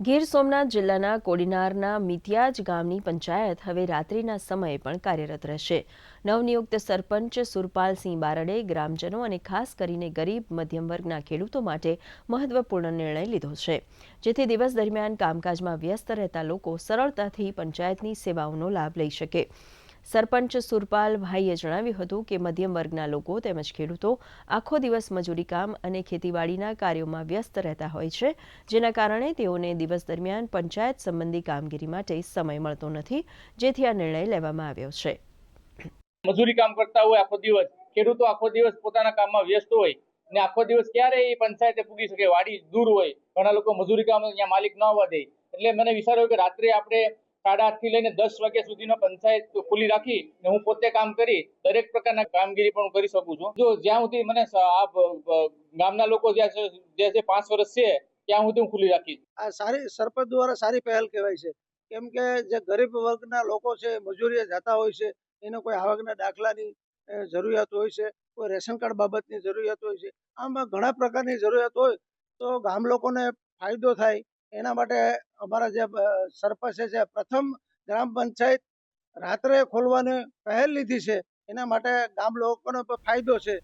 ગીર સોમનાથ જિલ્લાના કોડીનારના મિતિયાજ ગામની પંચાયત હવે રાત્રિના સમયે પણ કાર્યરત રહેશે. નવનિયુક્ત સરપંચ સુરપાલસિંહ બારડે ગ્રામજનો અને ખાસ કરીને ગરીબ મધ્યમ વર્ગના ખેડૂતો માટે મહત્વપૂર્ણ નિર્ણય લીધો છે. જેથી દિવસ દરમિયાન કામકાજમાં વ્યસ્ત રહેતા લોકો સરળતાથી પંચાયતની સેવાઓનો લાભ લઈ શકે. સરપંચ સુરપાલભાઈએ જણાવ્યું હતું કે મધ્યમ વર્ગના લોકો તેમજ ખેડૂતો આખો દિવસ મજૂરી કામ અને ખેતીવાડીના કાર્યોમાં વ્યસ્ત રહેતા હોય છે, જેના કારણે તેઓને દિવસ દરમિયાન પંચાયત સંબંધી કામગીરી માટે સમય મળતો નથી, જેથી આ નિર્ણય લેવામાં આવ્યો છે. મજૂરી કામ કરતા હોય આખો દિવસ, ખેડૂતો આખો દિવસ પોતાના કામમાં વ્યસ્ત હોય ને આખો દિવસ ક્યારે એ પંચાયતે પૂગી શકે, વાડી દૂર હોય, ઘણા લોકો મજૂરી કામ અહીંયા માલિક ન દે. એટલે મને વિચાર્યો કે રાત્રે આપણે સાડા આઠથી લઈને દસ વાગ્યા સુધીનો પંચાયત ખુલ્લી રાખી ને હું પોતે કામ કરી દરેક પ્રકારના કામગીરી પણ કરી શકું છું. જો જ્યાં સુધી મને આ ગામના લોકો જ્યાં જે છે, પાંચ વર્ષ છે, ત્યાં સુધી હું ખુલ્લી રાખી આ સારી સરપંચ દ્વારા સારી પહેલ કહેવાય છે. કેમ કે જે ગરીબ વર્ગના લોકો છે, મજૂરીએ જતા હોય છે, એને કોઈ આવકના દાખલાની જરૂરિયાત હોય છે, કોઈ રેશન કાર્ડ બાબતની જરૂરિયાત હોય છે. આમ ઘણા પ્રકારની જરૂરિયાત હોય તો ગામ લોકોને ફાયદો થાય એના માટે અમારા જે સરપંચ છે પ્રથમ ગ્રામ પંચાયત રાત્રે ખોલવાની પહેલ લીધી છે, એના માટે ગામ લોકોનો ફાયદો છે.